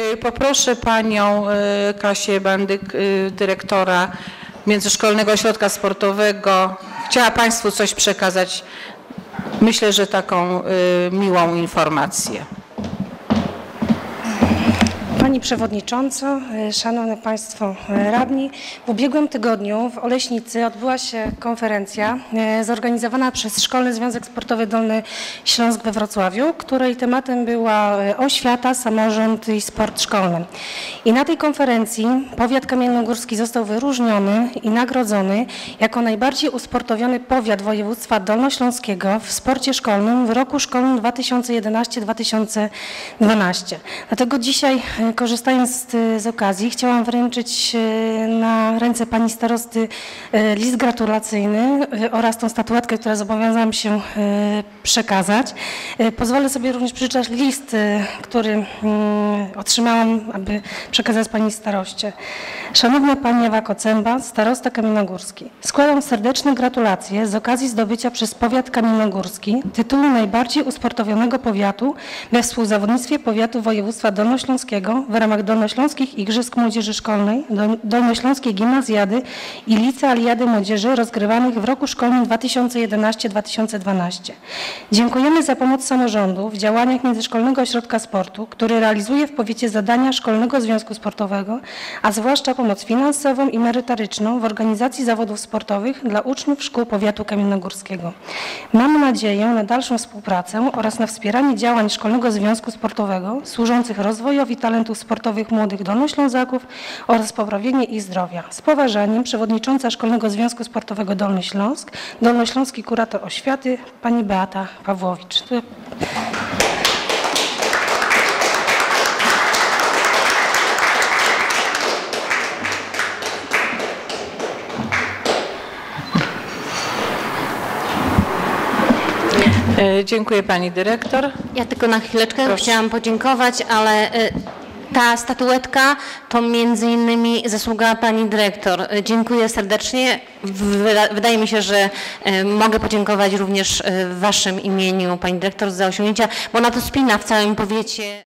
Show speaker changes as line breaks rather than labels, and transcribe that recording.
Y, Poproszę panią y, Kasię Bandyk, y, dyrektora Międzyszkolnego Ośrodka Sportowego. Chciała państwu coś przekazać. Myślę, że taką miłą informację.
Pani Przewodnicząca, e, Szanowni Państwo e, Radni, w ubiegłym tygodniu w Oleśnicy odbyła się konferencja e, zorganizowana przez Szkolny Związek Sportowy Dolny Śląsk we Wrocławiu, której tematem była oświata, samorząd i sport szkolny. I na tej konferencji powiat kamiennogórski został wyróżniony i nagrodzony jako najbardziej usportowiony powiat województwa dolnośląskiego w sporcie szkolnym w roku szkolnym 2011-2012. Dlatego dzisiaj, korzystając z, z okazji, chciałam wręczyć e, na ręce pani starosty e, list gratulacyjny e, oraz tą statuetkę, którą zobowiązałam się przekazać. Pozwolę sobie również przeczytać list, który mm, otrzymałam, aby przekazać pani staroście. Szanowna pani Ewa Kocęba, starosta kamiennogórski. Składam serdeczne gratulacje z okazji zdobycia przez powiat kamiennogórski tytułu najbardziej usportowionego powiatu we współzawodnictwie powiatu województwa dolnośląskiego w ramach Dolnośląskich Igrzysk Młodzieży Szkolnej, Dol- Dolnośląskiej Gimnazjady i Licealiady Młodzieży rozgrywanych w roku szkolnym 2011-2012. Dziękujemy za pomoc samorządu w działaniach Międzyszkolnego Ośrodka Sportu, który realizuje w powiecie zadania Szkolnego Związku Sportowego, a zwłaszcza pomoc finansową i merytoryczną w organizacji zawodów sportowych dla uczniów szkół powiatu kamiennogórskiego. Mamy nadzieję na dalszą współpracę oraz na wspieranie działań Szkolnego Związku Sportowego służących rozwojowi talentów sportowych młodych dolnoślązaków oraz poprawienie ich zdrowia. Z poważaniem przewodnicząca Szkolnego Związku Sportowego Dolny Śląsk, Dolnośląski Kurator Oświaty, pani Beata Pawłowicz.
Y, Dziękuję pani dyrektor.
Ja tylko na chwileczkę
Proszę.
chciałam podziękować, ale y, ta statuetka to między innymi zasługa pani dyrektor. Dziękuję serdecznie. Wyda- Wydaje mi się, że y, mogę podziękować również y, w waszym imieniu pani dyrektor za osiągnięcia, bo na to spina w całym powiecie.